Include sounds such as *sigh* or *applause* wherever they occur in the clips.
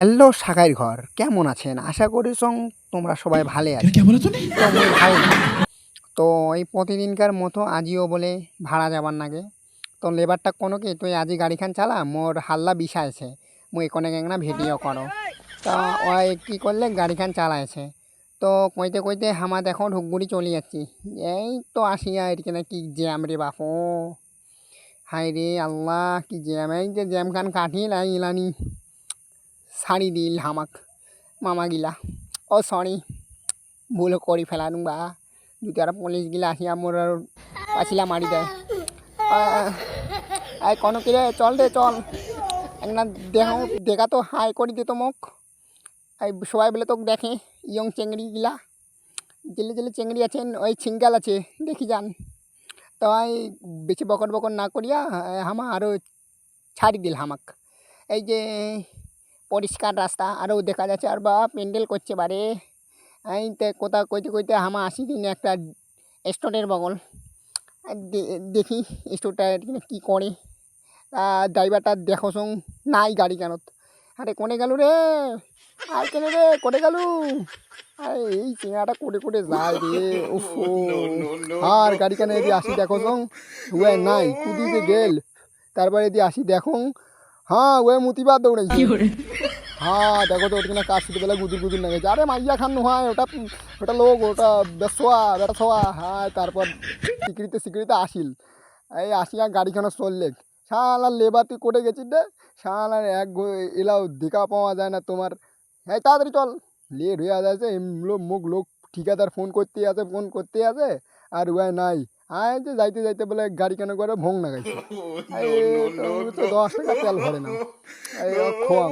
Hello সাকাইর ঘর কেমন আছেন? আশা করি সঙ্গ তোমরা সবাই ভালো আছো। তো এই প্রতিদিনকার মতো আজিও বলে ভাড়া যাবার নাগে তো লেবারটা কোনো কি তুই আজি গাড়িখান চালা মোর হাল্লা বিষাইছে। মুই এখানে না ভিডিও করো। তা ওই কী করলে গাড়িখান চালাইছে। তো কইতে কইতে হামা দেখো ঢুকগুড়ি চলে যাচ্ছি। এই তো আসি আর কি না কি জ্যাম রে বাপ। হাই রে আল্লাহ কি জ্যাম। এই যে জ্যামখান কাটিয়ে লাই ইলানি। ছাড়ি দিল হামাক। মামা গিলা ও সরি, ভুল করি ফেলানু বা। যদি আর পুলিশ গিলা আসিয়া মোর পাছিলা মারি দেয়। কোনো কিরে চল রে, চল। একটা দেহ দেখা তো হাই করে দিত মোক এই সবাই বলে তোকে দেখে, ইয়ং চেংড়ি গিলা। জেলে জেলে চেংড়ি আছেন ওই ছিঙ্গাল আছে, দেখি যান। তো এই বেশি বকর বকর না করিয়া হামা আরও ছাড়ি দিল হামাক। এই যে পরিষ্কার রাস্তা আরও দেখা যাচ্ছে আর বা প্যান্ডেল করছে বারে তে কোথা কইতে কইতে হামা আসি দিন একটা স্টোরের বগল দেখি স্টোরটা কী করে ড্রাইভারটা দেখো সং নাই গাড়ি কেন আরে কোনে গেল রে আর কেন রে কোনে গেল আরে এই চিঙাটা করে করে যায় রে উফ আর গাড়ি কেন এদি আসি দেখো সং হুয়ে নাই কুদিতে গেল তারপরে এদি আসি দেখো হ্যাঁ ওয়ে মুতিবার দৌড়াইছি হ্যাঁ দেখো তো ওটা কাজ শুধু বেলা গুদুর গুদুর না গেছে আরে মাইয়া খান হয় ওটা ওটা লোক ওটা বেসোয়া বেটা ছোয়া। হ্যাঁ তারপর সিকিরিতে সিকিরিতে আসিল। এই আসিয়া গাড়িখানা চললে। শালার লেবার তুই করে গেছিস রে? শালার এক এলাও দেখা পাওয়া যায় না তোমার। এই তাড়াতাড়ি চল। লেট হয়ে যাচ্ছে মুখ লোক ঠিকাদার ফোন করতে আছে ফোন করতে আছে আর ওয়াই নাই। আয় যে যাইতে যাইতে বলে গাড়ি কেন করে ভোং না গাইছে *laughs* তো- দশ টাকা তেল ভরে না। এই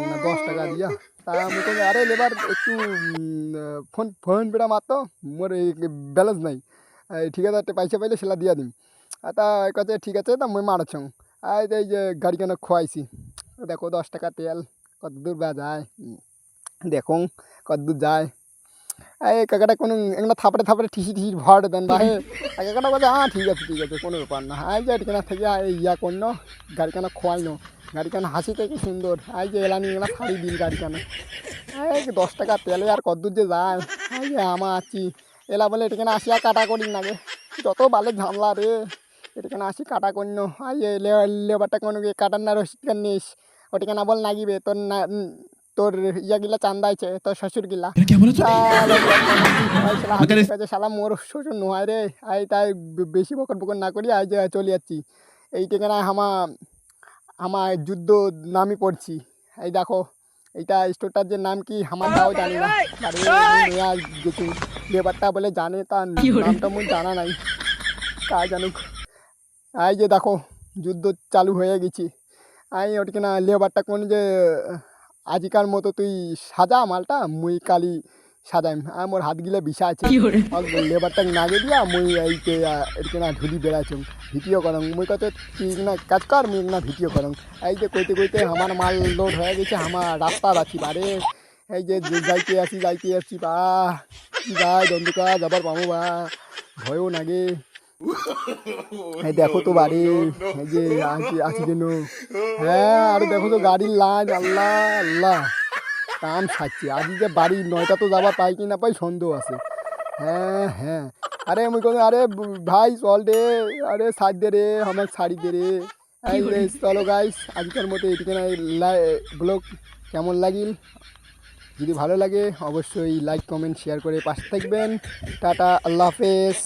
না। দশ টাকা দিয়া। তা আমি তো আরে লেবার একটু ফোন ফোন পেটা মারতো মোর ব্যালেন্স নাই। এই ঠিকাদারটা পয়সা পাইলে সেটা দিয়া দিম। তা কাছে ঠিক আছে তা মুই মারছ। আর এই যে গাড়ি কেন খোয়াইছি দেখো দশ টাকা তেল কত দূর বা যায়। দেখো কত দূর যায়। এই কাকাটা কোনো একটা থাপড়ে থাপড়ে ঠিসি ঠিসি ভর দেন আর *laughs* কাকাটা বলছে হ্যাঁ ঠিক আছে ঠিক আছে কোনো ব্যাপার না। এই যে এখানে থেকে ইয়া করল গাড়ি কেন খোয়াইনো গাড়ি কেন হাসি থেকে সুন্দর। এই যে এলানি এলা ছাড়ি দিন গাড়ি কেন এই দশ টাকা তেলে আর কদ্দূর যে যায়? এই যে আমা আছি। এলা বলে এটা কেন আসিয়া কাটা করি নাগে যত বালে ঝামলা রে এটা কেন আসি কাটা করিন এই লেবারটা কোনো কাটার না রসিদ কেন নিস? ওটা কেন বল নাগিবে তোর না তোর ইয়াগিলা চান্দা আছে তোর শ্বশুর গিলা। শালা মোর শ্বশুর নয় রে। আই তাই বেশি বকর বকর না করি আজ চলে যাচ্ছি। এই ঠিকানা হামা আমার যুদ্ধ নামই পড়ছি। এই দেখো এইটা স্টোরটার যে নাম কি আমার তাও জানি না। গেছি। ব্যাপারটা বলে জানে তার নামটা মুখ জানা নাই। তা জানুক। আই যে দেখো যুদ্ধ চালু হয়ে গেছি। আই ওটিকে না লেবারটা কোন যে আজিকার মতো তুই সাজা মালটা মুই কালি সাজাইম। আর মোর হাত গিলে বিষা আছে। লেবারটা নাগে দিয়া মুই এই না ঢুলি বেড়াইছুম ভিডিও করং মুই কত তুই না কাজ কর মুই না ভিডিও করং এই যে কইতে কইতে আমার মাল লোড হয়ে গেছে আমার রাস্তা আছি বারে এই যে যাইতে আসি যাইতে আসছি বা কি ভাই দন্দুকা যাবার পাবো বা ভয়ও লাগে এই দেখো তো বাড়ি। এই যে আছি আছি যেন হ্যাঁ আর দেখো তো গাড়ির লাইন আল্লাহ আল্লাহ। কাম সাচ্ছি আজ যে বাড়ি নয়টা তো যাবা পাই কি না পাই সন্দেহ আছে। হ্যাঁ হ্যাঁ। আরে মুই কোনো আরে ভাই চল দে। আরে সাজ দে রে আমার শাড়ি দে রে। চলো গাইস আজকের মতো এদিকে না ব্লগ কেমন লাগিল? যদি ভালো লাগে অবশ্যই লাইক কমেন্ট শেয়ার করে পাশে থাকবেন। টাটা আল্লাহ হাফেজ।